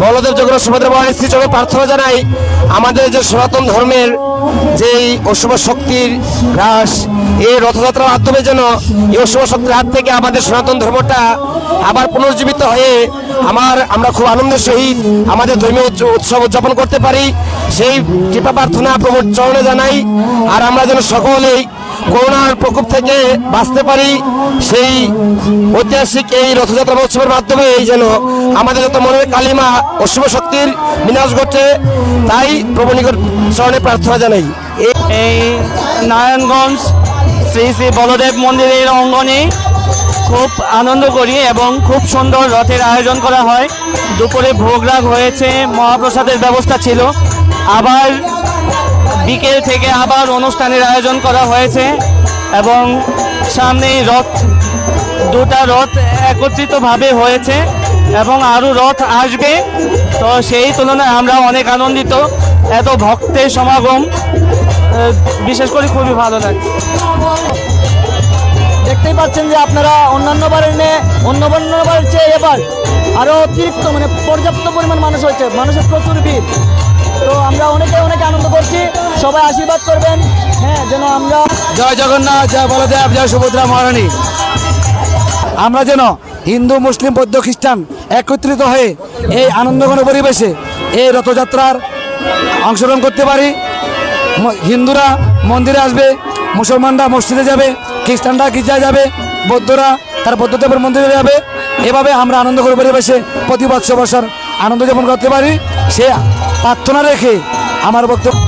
বলদেব জগন্নাথ সুভদ্রা মহারাজ শ্রী চরণে প্রার্থনা জানাই আমাদের যে সনাতন ধর্মের যেই অশুভ শক্তির হ্রাস এই রথযাত্রার মাধ্যমে যেন এই অশুভ শক্তির হাত থেকে আমাদের সনাতন ধর্মটা আবার পুনর্জীবিত হয়ে আমার, আমরা খুব আনন্দের সহিত আমাদের ধর্মীয় উৎস- উৎসব উদযাপন করতে পারি। সেই কৃপা প্রার্থনা প্রভুর চরণে জানাই। আর আমরা যেন সকলেই করোনার প্রকোপ থেকে বাঁচতে পারি, সেই ঐতিহাসিক এই রথযাত্রা মহোৎসবের মাধ্যমে এই যেন আমাদের যত মনের কালিমা অশুভ শক্তির বিনাশ ঘটে, তাই প্রভু নিকট চরণে প্রার্থনা জানাই। এই নারায়ণগঞ্জ শ্রী শ্রী বলদেব মন্দিরের অঙ্গনে খুব আনন্দ করি এবং খুব সুন্দর রথের আয়োজন করা হয়। দুপুরে ভোগরাগ হয়েছে, মহাপ্রসাদের ব্যবস্থা ছিল। আবার বিকেল থেকে আবার অনুষ্ঠানের আয়োজন করা হয়েছে এবং সামনেই রথ, দুটা রথ একত্রিতভাবে হয়েছে এবং আরও রথ আসবে। তো সেই তুলনায় আমরা অনেক আনন্দিত। এত ভক্তের সমাগম বিশেষ করে খুবই ভালো লাগছে। দেখতেই পাচ্ছেন যে আপনারা অন্যান্য বারের নিয়ে অন্য বারের চেয়ে এবার আরও অতিরিক্ত মানে পর্যাপ্ত পরিমাণ মানুষ হয়েছে। মানুষের প্রচুর ভিড়। তো আমরা অনেকে অনেকে আনন্দ করছি। সবাই আশীর্বাদ করবেন। হ্যাঁ যেন আমরা জয় জগন্নাথ, জয় বলদেব, জয় সুভদ্রা মহারানী। আমরা যেন হিন্দু, মুসলিম, বৌদ্ধ, খ্রিস্টান একত্রিত হয়ে এই আনন্দঘন পরিবেশে এই রথযাত্রার অংশগ্রহণ করতে পারি। হিন্দুরা মন্দিরে আসবে, মুসলমানরা মসজিদে যাবে, খ্রিস্টানরা গির্জায় যাবে, বৌদ্ধরা তার বৌদ্ধদেবের মন্দিরে যাবে। এভাবে আমরা আনন্দঘন পরিবেশে প্রতি বৎসর বছর আনন্দ যাপন করতে পারি। সে প্রার্থনা রেখে আমার বক্তব্য